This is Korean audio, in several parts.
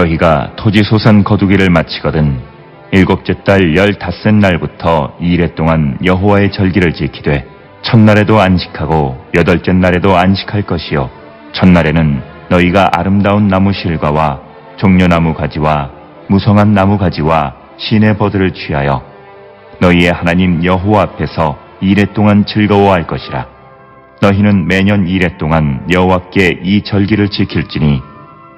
너희가 토지 소산 거두기를 마치거든 일곱째 달 열닷새 날부터 이래 동안 여호와의 절기를 지키되 첫날에도 안식하고 여덟째 날에도 안식할 것이요. 첫날에는 너희가 아름다운 나무 실과와 종려나무 가지와 무성한 나무 가지와 시내 버들을 취하여 너희의 하나님 여호와 앞에서 이래 동안 즐거워할 것이라. 너희는 매년 이래 동안 여호와께 이 절기를 지킬지니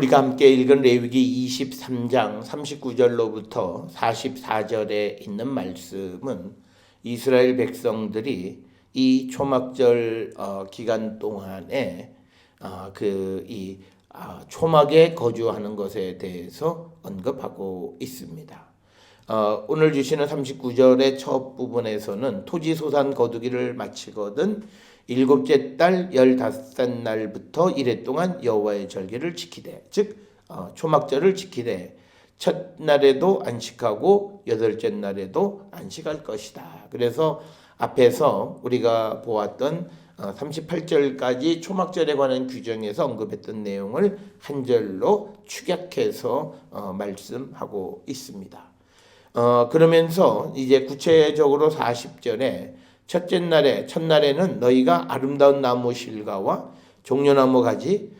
우리가 함께 읽은 레위기 23장 39절로부터 44절에 있는 말씀은 이스라엘 백성들이 이 초막절 어, 기간 동안에 어, 그이 아, 초막에 거주하는 것에 대해서 언급하고 있습니다. 어, 오늘 주시는 39절의 첫 부분에서는 토지 소산 거두기를 마치거든 일곱째 달 열다섯 날부터 이래 동안 여호와의 절기를 지키되 즉 어, 초막절을 지키되 첫날에도 안식하고 여덟째 날에도 안식할 것이다. 그래서 앞에서 우리가 보았던 어, 38절까지 초막절에 관한 규정에서 언급했던 내용을 한 절로 축약해서 어, 말씀하고 있습니다. 어, 그러면서 이제 구체적으로 40절에 첫째 날에 첫날에는 너희가 아름다운 나무 실과와 종려나무 가지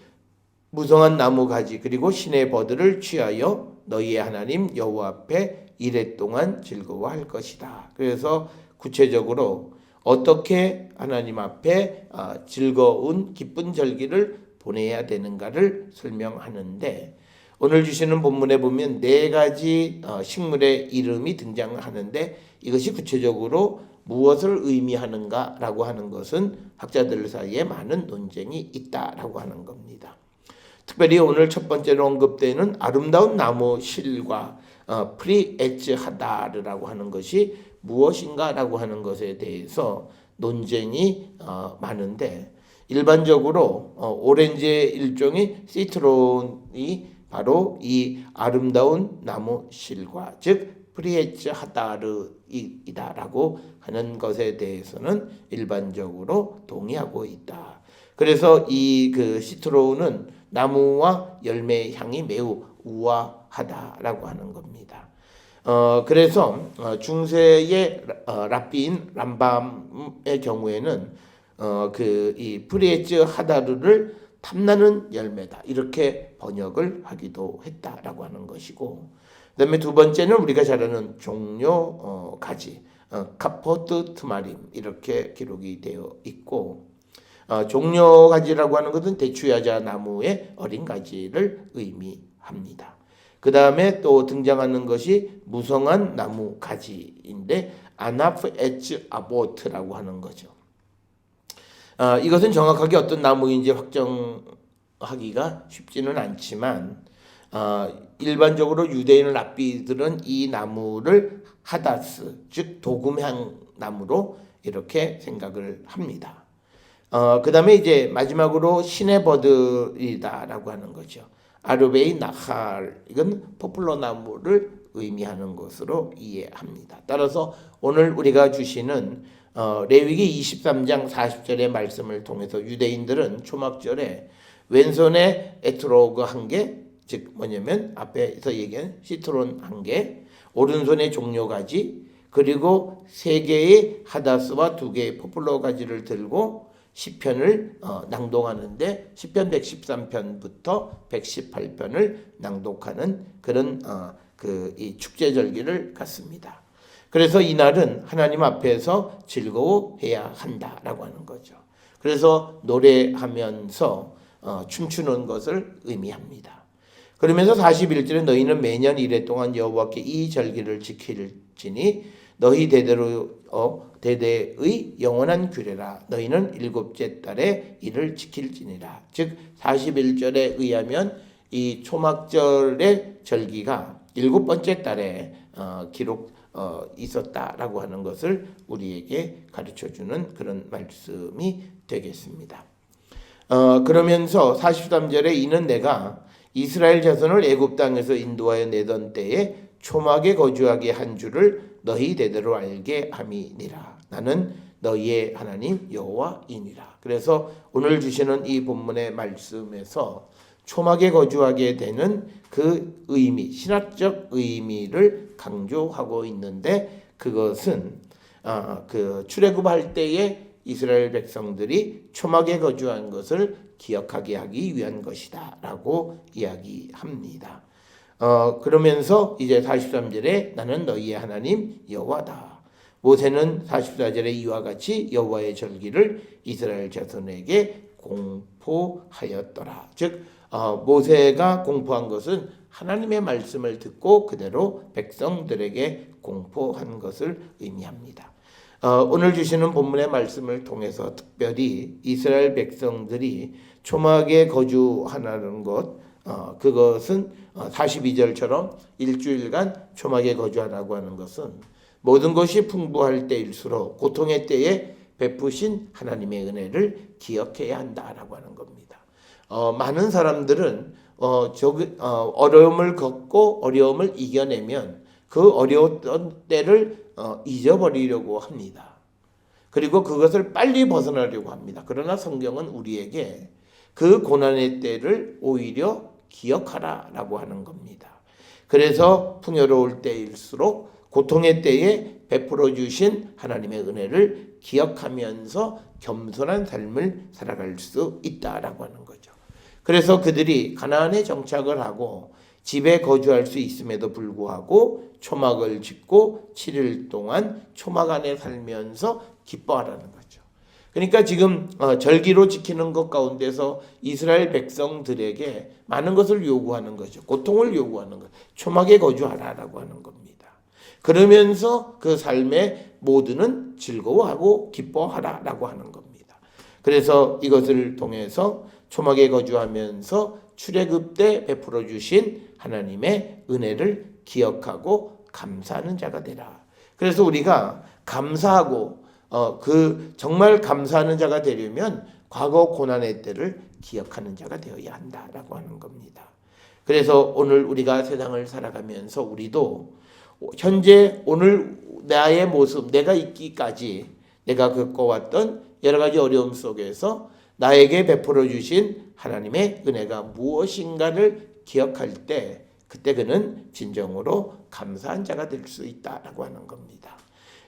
무성한 나무 가지 그리고 신의 버들을 취하여 너희의 하나님 여호와 앞에 이래 동안 즐거워할 것이다. 그래서 구체적으로 어떻게 하나님 앞에 아, 즐거운 기쁜 절기를 보내야 되는가를 설명하는데 오늘 주시는 본문에 보면 네 가지 어, 식물의 이름이 등장하는데 이것이 구체적으로 무엇을 의미하는가라고 하는 것은 학자들 사이에 많은 논쟁이 있다라고 하는 겁니다. 특별히 오늘 첫 번째로 언급되는 아름다운 나무 실과 어, 프리에츠하다르라고 하는 것이 무엇인가라고 하는 것에 대해서 논쟁이 어, 많은데 일반적으로 어, 오렌지의 일종의 시트론이 바로 이 아름다운 나무 실과 즉 프리에츠 하다르이다라고 하는 것에 대해서는 일반적으로 동의하고 있다. 그래서 이 그 시트로우는 나무와 열매의 향이 매우 우아하다라고 하는 겁니다. 어 그래서 어, 중세의 어, 랍비인 람밤의 경우에는 어 그 이 프리에츠 하다르를 탐나는 열매다 이렇게 번역을 하기도 했다라고 하는 것이고 그다음에 두 번째는 우리가 잘 아는 종료 어, 가지 어, 카포트 트마림 이렇게 기록이 되어 있고 어, 종료 가지라고 하는 것은 대추야자 나무의 어린 가지를 의미합니다. 그 다음에 또 등장하는 것이 무성한 나무 가지인데 아나프 에츠 아보트라고 하는 거죠. 어, 이것은 정확하게 어떤 나무인지 확정하기가 쉽지는 않지만 어, 일반적으로 유대인 랍비들은 이 나무를 하다스 즉 도금향 나무로 이렇게 생각을 합니다. 어, 그 다음에 이제 마지막으로 신의 버들이다라고 하는 거죠. 아르베이 나칼 이건 포플러 나무를 의미하는 것으로 이해합니다. 따라서 오늘 우리가 주시는 어, 레위기 23장 40절의 말씀을 통해서 유대인들은 초막절에 왼손에 에트로그 한 개, 즉 뭐냐면 앞에서 얘기한 시트론 한 개, 오른손에 종려 가지, 그리고 세 개의 하다스와 두 개의 포플러 가지를 들고 시편을 어, 낭독하는데 시편 113편부터 118편을 낭독하는 그런 어, 그이 축제 절기를 갖습니다. 그래서 이날은 하나님 앞에서 즐거워해야 한다라고 하는 거죠. 그래서 노래하면서 어, 춤추는 것을 의미합니다. 그러면서 41절에 너희는 매년 이래 동안 여호와께 이 절기를 지킬지니 너희 대대로 어, 대대의 영원한 규례라 너희는 일곱째 달에 이를 지킬지니라 즉 41절에 의하면 이 초막절의 절기가 일곱 번째 달에 어, 기록 어, 있었다라고 하는 것을 우리에게 가르쳐 주는 그런 말씀이 되겠습니다. 어, 그러면서 43절에 이는 내가 이스라엘 자손을 애굽 땅에서 인도하여 내던 때에 초막에 거주하게 한 줄을 너희 대대로 알게 함이니라. 나는 너희의 하나님 여호와이니라. 그래서 오늘 주시는 이 본문의 말씀에서 초막에 거주하게 되는 그 의미, 신학적 의미를 강조하고 있는데 그것은 아, 그 출애굽할 때에 이스라엘 백성들이 초막에 거주한 것을 기억하게 하기 위한 것이다 라고 이야기합니다. 어, 그러면서 이제 43절에 나는 너희의 하나님 여호와다. 모세는 44절에 이와 같이 여호와의 절기를 이스라엘 자손에게 공포하였더라. 즉 어, 모세가 공포한 것은 하나님의 말씀을 듣고 그대로 백성들에게 공포한 것을 의미합니다. 어, 오늘 주시는 본문의 말씀을 통해서 특별히 이스라엘 백성들이 초막에 거주하는 것, 어, 그것은 어, 42절처럼 일주일간 초막에 거주하라고 하는 것은 모든 것이 풍부할 때일수록 고통의 때에 베푸신 하나님의 은혜를 기억해야 한다라고 하는 겁니다. 어, 많은 사람들은 어, 저, 어, 어려움을 겪고 어려움을 이겨내면 그 어려웠던 때를 어, 잊어버리려고 합니다. 그리고 그것을 빨리 벗어나려고 합니다. 그러나 성경은 우리에게 그 고난의 때를 오히려 기억하라 라고 하는 겁니다. 그래서 풍요로울 때일수록 고통의 때에 베풀어 주신 하나님의 은혜를 기억하면서 겸손한 삶을 살아갈 수 있다라고 하는 거죠. 그래서 그들이 가나안에 정착을 하고 집에 거주할 수 있음에도 불구하고 초막을 짓고 7일 동안 초막 안에 살면서 기뻐하라는 거죠. 그러니까 지금 어, 절기로 지키는 것 가운데서 이스라엘 백성들에게 많은 것을 요구하는 거죠. 고통을 요구하는 것. 초막에 거주하라라고 하는 겁니다. 그러면서 그 삶의 모두는 즐거워하고 기뻐하라라고 하는 겁니다. 그래서 이것을 통해서 초막에 거주하면서 출애굽 때 베풀어 주신 하나님의 은혜를 기억하고 감사하는 자가 되라. 그래서 우리가 감사하고 어, 그 정말 감사하는 자가 되려면 과거 고난의 때를 기억하는 자가 되어야 한다라고 하는 겁니다. 그래서 오늘 우리가 세상을 살아가면서 우리도 현재 오늘 나의 모습, 내가 있기까지 내가 겪어왔던 여러 가지 어려움 속에서 나에게 베풀어 주신 하나님의 은혜가 무엇인가를 기억할 때 그때 그는 진정으로 감사한 자가 될 수 있다라고 하는 겁니다.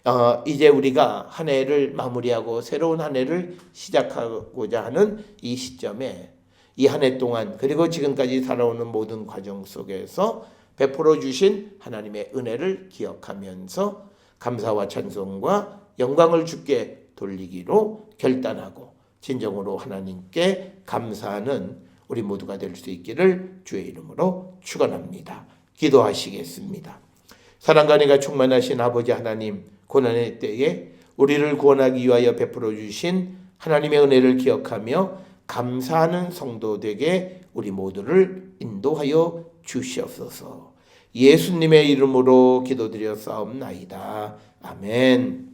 어, 이제 우리가 한 해를 마무리하고 새로운 한 해를 시작하고자 하는 이 시점에 이 한 해 동안 그리고 지금까지 살아오는 모든 과정 속에서 베풀어 주신 하나님의 은혜를 기억하면서 감사와 찬송과 영광을 주께 돌리기로 결단하고 진정으로 하나님께 감사하는 우리 모두가 될 수 있기를 주의 이름으로 축원합니다. 기도하시겠습니다. 사랑과 은혜가 충만하신 아버지 하나님 고난의 때에 우리를 구원하기 위하여 베풀어 주신 하나님의 은혜를 기억하며 감사하는 성도 되게 우리 모두를 인도하여 주시옵소서. 예수님의 이름으로 기도드렸사옵나이다. 아멘.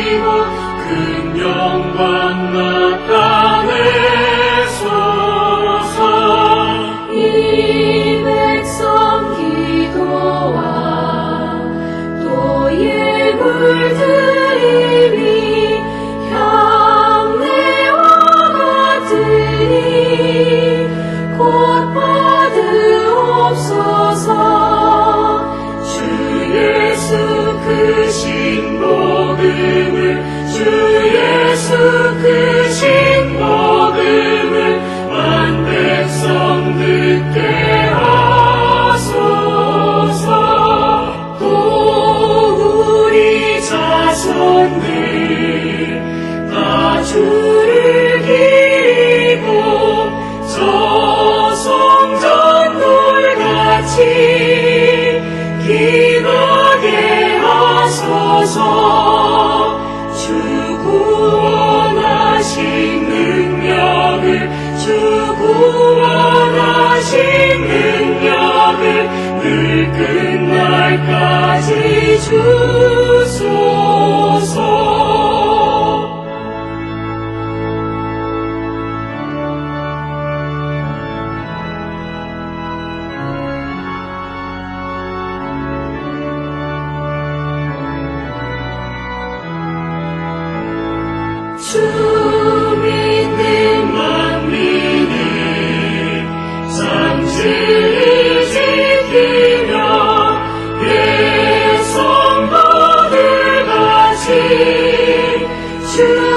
큰 영광 나 끝날까지 주 같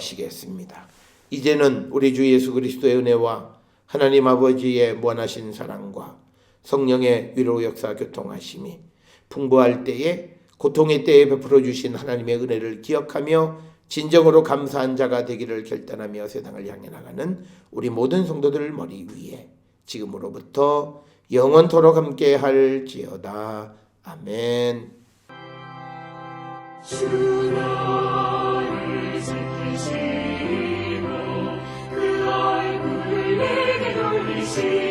기도하시겠습니다. 이제는 우리 주 예수 그리스도의 은혜와 하나님 아버지의 무한하신 사랑과 성령의 위로 역사 교통하심이 풍부할 때에 고통의 때에 베풀어 주신 하나님의 은혜를 기억하며 진정으로 감사한 자가 되기를 결단하며 세상을 향해 나가는 우리 모든 성도들 머리 위에 지금으로부터 영원토록 함께 할지어다. 아멘. 지키시고 그 얼굴을 내게 돌리시고